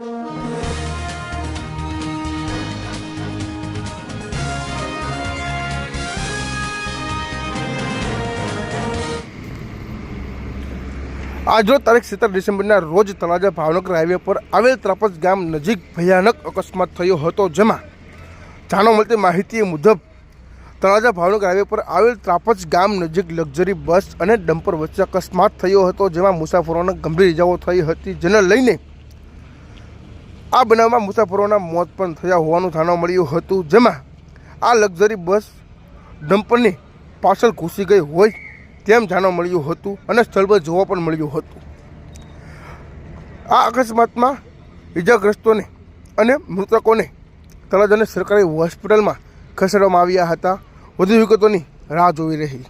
આજનો તારીખ સિત્તેર ડિસેમ્બરના રોજ તળાજા ભાવનગર હાઈવે પર આવેલ ત્રાપજ ગામ નજીક ભયાનક અકસ્માત થયો હતો, જેમાં જાણવા મળતી માહિતી મુજબ તળાજા ભાવનગર હાઈવે પર આવેલ ત્રાપજ ગામ નજીક લક્ઝરી બસ અને ડમ્પર વચ્ચે અકસ્માત થયો હતો, જેમાં મુસાફરોને ગંભીર ઇજાઓ થઈ હતી, જેને લઈને આ બનાવમાં મુસાફરોના મોત પણ થયા હોવાનું જાણવા મળ્યું હતું, જેમાં આ લક્ઝરી બસ ડમ્પરની પાછળ ઘૂસી ગઈ હોય તેમ જાણવા મળ્યું હતું અને સ્થળ પર જોવા પણ મળ્યું હતું. આ અકસ્માતમાં ઇજાગ્રસ્તોને અને મૃતકોને તળાજાની સરકારી હોસ્પિટલમાં ખસેડવામાં આવ્યા હતા. વધુ વિગતોની રાહ જોઈ રહી.